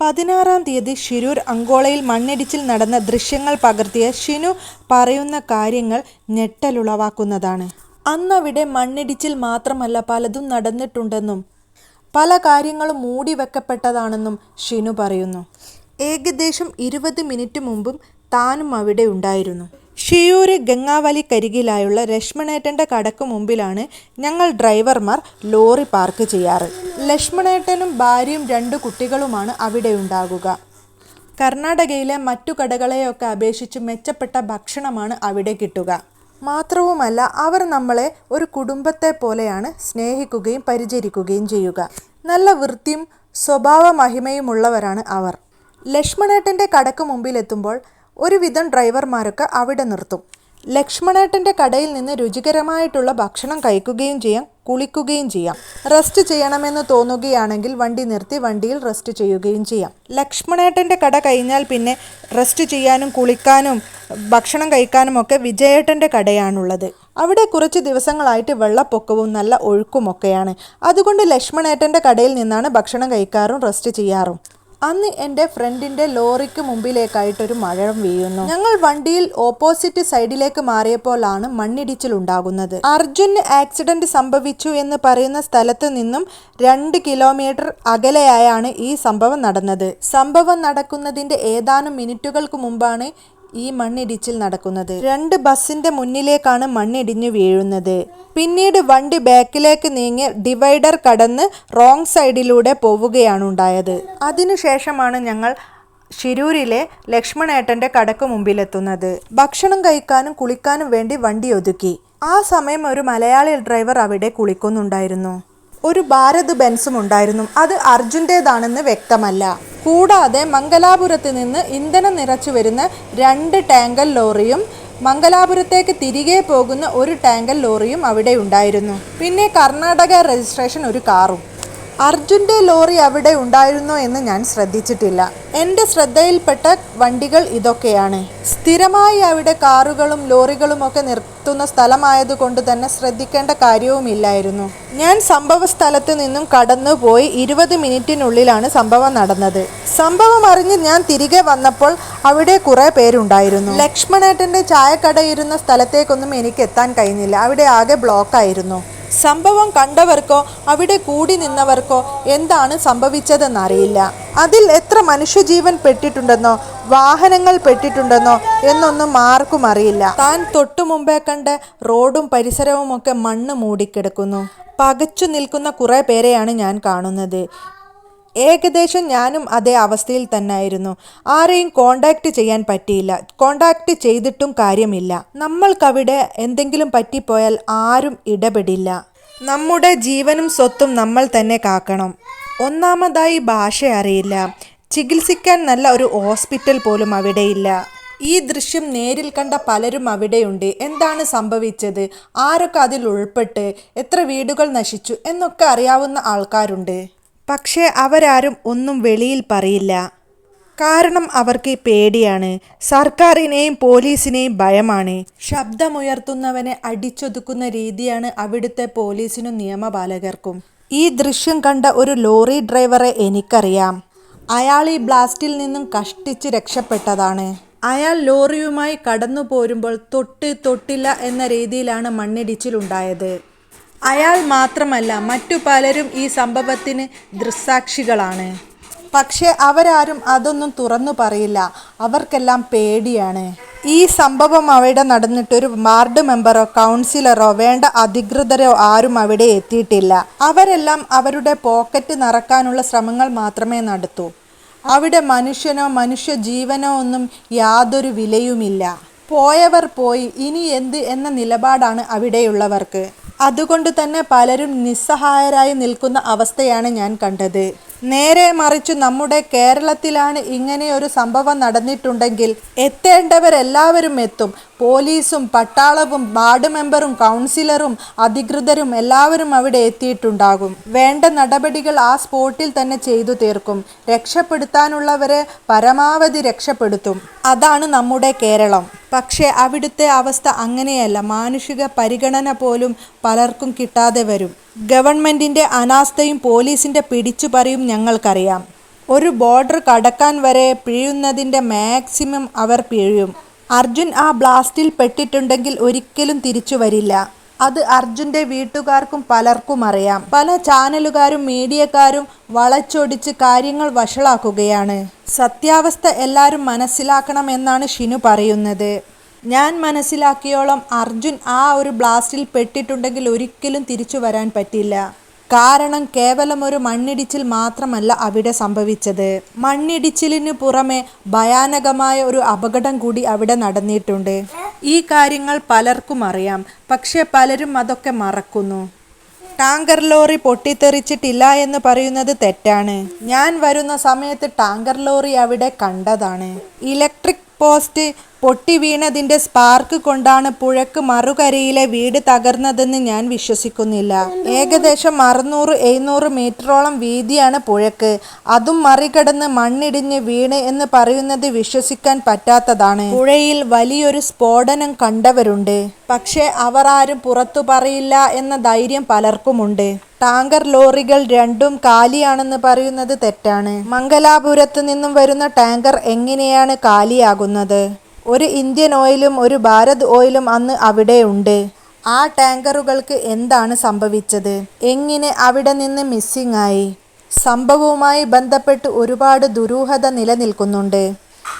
പതിനാറാം തീയതി ഷിരൂർ അങ്കോളയിൽ മണ്ണിടിച്ചിൽ നടന്ന ദൃശ്യങ്ങൾ പകർത്തിയ ഷിനു പറയുന്ന കാര്യങ്ങൾ ഞെട്ടലുളവാക്കുന്നതാണ്. അന്നവിടെ മണ്ണിടിച്ചിൽ മാത്രമല്ല പലതും നടന്നിട്ടുണ്ടെന്നും പല കാര്യങ്ങളും മൂടി വെക്കപ്പെട്ടതാണെന്നും ഷിനു പറയുന്നു. ഏകദേശം ഇരുപത് മിനിറ്റ് മുമ്പും താനും അവിടെ ഉണ്ടായിരുന്നു. ഷിയൂര് ഗംഗാവലിക്കരികിലായുള്ള ലക്ഷ്മണേട്ടന്റെ കടക്ക് മുമ്പിലാണ് ഞങ്ങൾ ഡ്രൈവർമാർ ലോറി പാർക്ക് ചെയ്യാറ്. ലക്ഷ്മണേട്ടനും ഭാര്യയും രണ്ട് കുട്ടികളുമാണ് അവിടെ ഉണ്ടാകുക. കർണാടകയിലെ മറ്റു കടകളെയൊക്കെ അപേക്ഷിച്ച് മെച്ചപ്പെട്ട ഭക്ഷണമാണ് അവിടെ കിട്ടുക. മാത്രവുമല്ല അവർ നമ്മളെ ഒരു കുടുംബത്തെ പോലെയാണ് സ്നേഹിക്കുകയും പരിചരിക്കുകയും ചെയ്യുക. നല്ല വൃത്തിയും സ്വഭാവ മഹിമയുമുള്ളവരാണ് അവർ. ലക്ഷ്മണേട്ടന്റെ കടക്ക് മുമ്പിലെത്തുമ്പോൾ ഒരുവിധം ഡ്രൈവർമാരൊക്കെ അവിടെ നിർത്തും. ലക്ഷ്മണേട്ടന്റെ കടയിൽ നിന്ന് രുചികരമായിട്ടുള്ള ഭക്ഷണം കഴിക്കുകയും ചെയ്യാം കുളിക്കുകയും ചെയ്യാം. റെസ്റ്റ് ചെയ്യണമെന്ന് തോന്നുകയാണെങ്കിൽ വണ്ടി നിർത്തി വണ്ടിയിൽ റെസ്റ്റ് ചെയ്യുകയും ചെയ്യാം. ലക്ഷ്മണേട്ടന്റെ കട കഴിഞ്ഞാൽ പിന്നെ റെസ്റ്റ് ചെയ്യാനും കുളിക്കാനും ഭക്ഷണം കഴിക്കാനും ഒക്കെ വിജയേട്ടന്റെ കടയാണുള്ളത്. അവിടെ കുറച്ച് ദിവസങ്ങളായിട്ട് വെള്ളപ്പൊക്കവും നല്ല ഒഴുക്കുമൊക്കെയാണ്. അതുകൊണ്ട് ലക്ഷ്മണേട്ടന്റെ കടയിൽ നിന്നാണ് ഭക്ഷണം കഴിക്കാറും റെസ്റ്റ് ചെയ്യാറും. അന്ന് എന്റെ ഫ്രണ്ടിന്റെ ലോറിക്ക് മുമ്പിലേക്കായിട്ടൊരു മഴ വീഴുന്നു. ഞങ്ങൾ വണ്ടിയിൽ ഓപ്പോസിറ്റ് സൈഡിലേക്ക് മാറിയപ്പോഴാണ് മണ്ണിടിച്ചിൽ ഉണ്ടാകുന്നത് അർജുന് ആക്സിഡന്റ് സംഭവിച്ചു എന്ന് പറയുന്ന സ്ഥലത്ത് നിന്നും രണ്ട് കിലോമീറ്റർ അകലെയായാണ് ഈ സംഭവം നടന്നത്. സംഭവം നടക്കുന്നതിന്റെ ഏതാനും മിനിറ്റുകൾക്ക് മുമ്പാണ് ഈ മണ്ണിടിച്ചിൽ നടക്കുന്നത്. രണ്ട് ബസ്സിന്റെ മുന്നിലേക്കാണ് മണ്ണിടിഞ്ഞു വീഴുന്നത്. പിന്നീട് വണ്ടി ബാക്കിലേക്ക് നീങ്ങി ഡിവൈഡർ കടന്ന് റോങ് സൈഡിലൂടെ പോവുകയാണ് ഉണ്ടായത്. അതിനുശേഷമാണ് ഞങ്ങൾ ശിരൂരിലെ ലക്ഷ്മണേട്ടന്റെ കടക്ക് മുമ്പിലെത്തുന്നത്. ഭക്ഷണം കഴിക്കാനും കുളിക്കാനും വേണ്ടി വണ്ടി ഒതുക്കി. ആ സമയം ഒരു മലയാളി ഡ്രൈവർ അവിടെ കുളിക്കുന്നുണ്ടായിരുന്നു. ഒരു ഭാരത് ബെൻസും ഉണ്ടായിരുന്നു. അത് അർജുന്റേതാണെന്ന് വ്യക്തമല്ല. കൂടാതെ മംഗലാപുരത്ത് നിന്ന് ഇന്ധനം നിറച്ചു വരുന്ന രണ്ട് ടാങ്കൽ ലോറിയും മംഗലാപുരത്തേക്ക് തിരികെ പോകുന്ന ഒരു ടാങ്കൽ ലോറിയും അവിടെ ഉണ്ടായിരുന്നു. പിന്നെ കർണാടക രജിസ്ട്രേഷൻ ഒരു കാറും. അർജുന്റെ ലോറി അവിടെ ഉണ്ടായിരുന്നോ എന്ന് ഞാൻ ശ്രദ്ധിച്ചിട്ടില്ല. എന്റെ ശ്രദ്ധയിൽപ്പെട്ട വണ്ടികൾ ഇതൊക്കെയാണ്. സ്ഥിരമായി അവിടെ കാറുകളും ലോറികളും ഒക്കെ നിർത്തുന്ന സ്ഥലമായതുകൊണ്ട് തന്നെ ശ്രദ്ധിക്കേണ്ട കാര്യവുമില്ലായിരുന്നു. ഞാൻ സംഭവ സ്ഥലത്ത് നിന്നും കടന്നുപോയി ഇരുപത് മിനിറ്റിനുള്ളിലാണ് സംഭവം നടന്നത്. സംഭവം അറിഞ്ഞ് ഞാൻ തിരികെ വന്നപ്പോൾ അവിടെ കുറേ പേരുണ്ടായിരുന്നു. ലക്ഷ്മണേട്ടന്റെ ചായക്കടയിരുന്ന സ്ഥലത്തേക്കൊന്നും എനിക്ക് എത്താൻ കഴിഞ്ഞില്ല. അവിടെ ആകെ ബ്ലോക്കായിരുന്നു. സംഭവം കണ്ടവർക്കോ അവിടെ കൂടി നിന്നവർക്കോ എന്താണ് സംഭവിച്ചതെന്നറിയില്ല. അതിൽ എത്ര മനുഷ്യജീവൻ പെട്ടിട്ടുണ്ടെന്നോ വാഹനങ്ങൾ പെട്ടിട്ടുണ്ടെന്നോ എന്നൊന്നും ആർക്കും അറിയില്ല. താൻ തൊട്ടു മുമ്പേ കണ്ട റോഡും പരിസരവും ഒക്കെ മണ്ണ് മൂടിക്കിടക്കുന്നു. പകച്ചു നിൽക്കുന്ന കുറേ പേരെയാണ് ഞാൻ കാണുന്നത്. ഏകദേശം ഞാനും അതേ അവസ്ഥയിൽ തന്നെയായിരുന്നു ആരെയും കോണ്ടാക്ട് ചെയ്യാൻ പറ്റിയില്ല. കോണ്ടാക്ട് ചെയ്തിട്ടും കാര്യമില്ല. നമ്മൾക്കവിടെ എന്തെങ്കിലും പറ്റിപ്പോയാൽ ആരും ഇടപെടില്ല. നമ്മുടെ ജീവനും സ്വത്തും നമ്മൾ തന്നെ കാക്കണം. ഒന്നാമതായി ഭാഷ അറിയില്ല. ചികിത്സിക്കാൻ നല്ല ഒരു ഹോസ്പിറ്റൽ പോലും അവിടെയില്ല. ഈ ദൃശ്യം നേരിൽ കണ്ട പലരും അവിടെയുണ്ട്. എന്താണ് സംഭവിച്ചത്? ആരൊക്കെ അതിൽ ഉൾപ്പെട്ട്? എത്ര വീടുകൾ നശിച്ചു? എന്നൊക്കെ അറിയാവുന്ന ആൾക്കാരുണ്ട്. പക്ഷേ അവരാരും ഒന്നും വെളിയിൽ പറയില്ല. കാരണം അവർക്ക് പേടിയാണ്. സർക്കാരിനെയും പോലീസിനെയും ഭയമാണ്. ശബ്ദമുയർത്തുന്നവനെ അടിച്ചൊതുക്കുന്ന രീതിയാണ് അവിടുത്തെ പോലീസിനും നിയമപാലകർക്കും. ഈ ദൃശ്യം കണ്ട ഒരു ലോറി ഡ്രൈവറെ എനിക്കറിയാം. അയാൾ ഈ ബ്ലാസ്റ്റിൽ നിന്നും കഷ്ടിച്ച് രക്ഷപ്പെട്ടതാണ്. അയാൾ ലോറിയുമായി കടന്നു പോരുമ്പോൾ തൊട്ട് തൊട്ടില്ല എന്ന രീതിയിലാണ് മണ്ണിടിച്ചിലുണ്ടായത്. അയാൾ മാത്രമല്ല മറ്റു പലരും ഈ സംഭവത്തിന് ദൃസാക്ഷികളാണ് പക്ഷേ അവരാരും അതൊന്നും തുറന്നു പറയില്ല. അവർക്കെല്ലാം പേടിയാണ്. ഈ സംഭവം അവിടെ നടന്നിട്ട് ഒരു വാർഡ് മെമ്പറോ കൗൺസിലറോ വേണ്ട അധികൃതരോ ആരും അവിടെ എത്തിയിട്ടില്ല. അവരെല്ലാം അവരുടെ പോക്കറ്റ് നിറക്കാനുള്ള ശ്രമങ്ങൾ മാത്രമേ നടത്തൂ. അവിടെ മനുഷ്യനോ മനുഷ്യ ജീവനോ ഒന്നും യാതൊരു വിലയുമില്ല. പോയവർ പോയി ഇനി എന്ത് എന്ന നിലപാടാണ് അവിടെയുള്ളവർക്ക്. അതുകൊണ്ട് തന്നെ പലരും നിസ്സഹായരായി നിൽക്കുന്ന അവസ്ഥയാണ് ഞാൻ കണ്ടത്. നേരെ മറിച്ച് നമ്മുടെ കേരളത്തിലാണ് ഇങ്ങനെയൊരു സംഭവം നടന്നിട്ടുണ്ടെങ്കിൽ എത്തേണ്ടവരെല്ലാവരും എത്തും. പോലീസും പട്ടാളവും വാർഡ് മെമ്പറും കൗൺസിലറും അധികൃതരും എല്ലാവരും അവിടെ എത്തിയിട്ടുണ്ടാകും. വേണ്ട നടപടികൾ ആ സ്പോട്ടിൽ തന്നെ ചെയ്തു തീർക്കും. രക്ഷപ്പെടുത്താനുള്ളവരെ പരമാവധി രക്ഷപ്പെടുത്തും. അതാണ് നമ്മുടെ കേരളം. പക്ഷേ അവിടുത്തെ അവസ്ഥ അങ്ങനെയല്ല. മാനുഷിക പരിഗണന പോലും പലർക്കും കിട്ടാതെ വരും. ഗവൺമെന്റിന്റെ അനാസ്ഥയും പോലീസിന്റെ പിടിച്ചുപറിയും ഞങ്ങൾക്കറിയാം. ഒരു ബോർഡർ കടക്കാൻ വരെ പിഴുന്നതിന്റെ മാക്സിമം അവർ പിഴയും. അർജുൻ ആ ബ്ലാസ്റ്റിൽ പെട്ടിട്ടുണ്ടെങ്കിൽ ഒരിക്കലും തിരിച്ചു വരില്ല. അത് അർജുന്റെ വീട്ടുകാർക്കും പലർക്കും അറിയാം. പല ചാനലുകാരും മീഡിയക്കാരും വളച്ചൊടിച്ച് കാര്യങ്ങൾ വഷളാക്കുകയാണ്. സത്യാവസ്ഥ എല്ലാവരും മനസ്സിലാക്കണമെന്നാണ് ഷിനു പറയുന്നത്. ഞാൻ മനസ്സിലാക്കിയോളം അർജുൻ ആ ഒരു ബ്ലാസ്റ്റിൽ പെട്ടിട്ടുണ്ടെങ്കിൽ ഒരിക്കലും തിരിച്ചു വരാൻ പറ്റില്ല. കാരണം കേവലം ഒരു മണ്ണിടിച്ചിൽ മാത്രമല്ല അവിടെ സംഭവിച്ചത്. മണ്ണിടിച്ചിലിനു പുറമെ ഭയാനകമായ ഒരു അപകടം കൂടി അവിടെ നടന്നിട്ടുണ്ട്. ഈ കാര്യങ്ങൾ പലർക്കും അറിയാം. പക്ഷേ പലരും അതൊക്കെ മറക്കുന്നു. ടാങ്കർ ലോറി പൊട്ടിത്തെറിച്ചിട്ടില്ല എന്ന് പറയുന്നത് തെറ്റാണ്. ഞാൻ വരുന്ന സമയത്ത് ടാങ്കർ ലോറി അവിടെ കണ്ടതാണ്. ഇലക്ട്രിക് പോസ്റ്റ് പൊട്ടി വീണതിന്റെ സ്പാർക്ക് കൊണ്ടാണ് പുഴക്ക് മറുകരയിലെ വീട് തകർന്നതെന്ന് ഞാൻ വിശ്വസിക്കുന്നില്ല. ഏകദേശം അറുന്നൂറ് എഴുന്നൂറ് മീറ്ററോളം വീതിയാണ് പുഴക്ക്. അതും മറികടന്ന് മണ്ണിടിഞ്ഞ് വീണ് എന്ന് പറയുന്നത് വിശ്വസിക്കാൻ പറ്റാത്തതാണ്. പുഴയിൽ വലിയൊരു സ്ഫോടനം കണ്ടവരുണ്ട്. പക്ഷേ അവർ ആരും പുറത്തു പറയില്ല എന്ന ധൈര്യം പലർക്കുമുണ്ട്. ടാങ്കർ ലോറികൾ രണ്ടും കാലിയാണെന്ന് പറയുന്നത് തെറ്റാണ്. മംഗലാപുരത്ത് നിന്നും വരുന്ന ടാങ്കർ എങ്ങനെയാണ് കാലിയാകുന്നത്? ഒരു ഇന്ത്യൻ ഓയിലും ഒരു ഭാരത് ഓയിലും അന്ന് അവിടെയുണ്ട് ആ ടാങ്കറുകൾക്ക് എന്താണ് സംഭവിച്ചത്? എങ്ങനെ അവിടെ നിന്ന് മിസ്സിംഗ് ആയി സംഭവവുമായി ബന്ധപ്പെട്ട് ഒരുപാട് ദുരൂഹത നിലനിൽക്കുന്നുണ്ട്.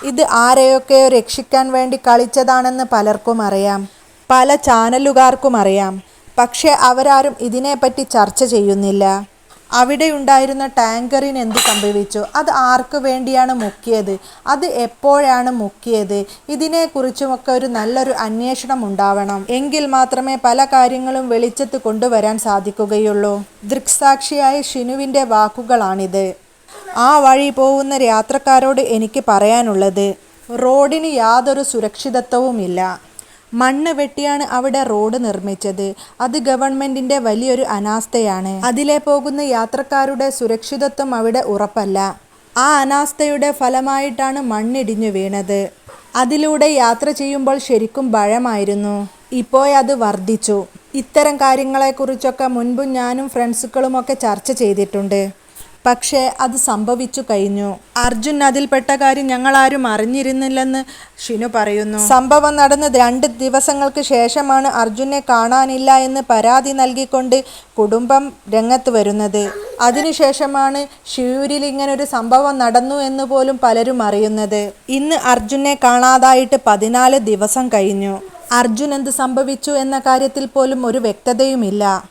ഇത് ആരെയൊക്കെയോ രക്ഷിക്കാൻ വേണ്ടി കളിച്ചതാണെന്ന് പലർക്കും അറിയാം. പല ചാനലുകാർക്കും അറിയാം. പക്ഷേ അവരാരും ഇതിനെപ്പറ്റി ചർച്ച ചെയ്യുന്നില്ല. അവിടെ ഉണ്ടായിരുന്ന ടാങ്കറിന് എന്ത് സംഭവിച്ചു? അത് ആർക്ക് വേണ്ടിയാണ് മുക്കിയത്? അത് എപ്പോഴാണ് മുക്കിയത്? ഇതിനെക്കുറിച്ചുമൊക്കെ ഒരു നല്ലൊരു അന്വേഷണം ഉണ്ടാവണം. എങ്കിൽ മാത്രമേ പല കാര്യങ്ങളും വെളിച്ചത്ത് കൊണ്ടുവരാൻ സാധിക്കുകയുള്ളൂ. ദൃക്സാക്ഷിയായ ഷിനുവിന്റെ വാക്കുകളാണിത്. ആ വഴി പോകുന്ന യാത്രക്കാരോട് എനിക്ക് പറയാനുള്ളത് റോഡിന് യാതൊരു സുരക്ഷിതത്വവുമില്ല. മണ്ണ് വെട്ടിയാണ് അവിടെ റോഡ് നിർമ്മിച്ചത്. അത് ഗവൺമെന്റിന്റെ വലിയൊരു അനാസ്ഥയാണ്. അതിലെ പോകുന്ന യാത്രക്കാരുടെ സുരക്ഷിതത്വം അവിടെ ഉറപ്പല്ല. ആ അനാസ്ഥയുടെ ഫലമായിട്ടാണ് മണ്ണിടിഞ്ഞു വീണത്. അതിലൂടെ യാത്ര ചെയ്യുമ്പോൾ ശരിക്കും ഭയമായിരുന്നു. അത് വർദ്ധിച്ചു. ഇത്തരം കാര്യങ്ങളെക്കുറിച്ചൊക്കെ മുൻപും ഞാനും ഫ്രണ്ട്സുകളുമൊക്കെ ചർച്ച ചെയ്തിട്ടുണ്ട്. പക്ഷേ അത് സംഭവിച്ചു കഴിഞ്ഞു. അർജുൻ അതിൽപ്പെട്ട കാര്യം ഞങ്ങളാരും അറിഞ്ഞിരുന്നില്ലെന്ന് ഷിനു പറയുന്നു. സംഭവം നടന്ന് രണ്ട് ദിവസങ്ങൾക്ക് ശേഷമാണ് അർജുനെ കാണാനില്ല എന്ന് പരാതി നൽകിക്കൊണ്ട് കുടുംബം രംഗത്ത് വരുന്നത്. അതിനുശേഷമാണ് ഷിയൂരിൽ ഇങ്ങനൊരു സംഭവം നടന്നു എന്ന് പോലും പലരും അറിയുന്നത്. ഇന്ന് അർജുനെ കാണാതായിട്ട് പതിനാല് ദിവസം കഴിഞ്ഞു. അർജുൻ എന്ത് സംഭവിച്ചു എന്ന കാര്യത്തിൽ പോലും ഒരു വ്യക്തതയുമില്ല.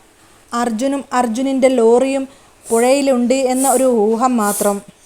അർജുനും അർജുനിന്റെ ലോറിയും പുഴയിലുണ്ട് എന്ന ഒരു ഊഹം മാത്രം.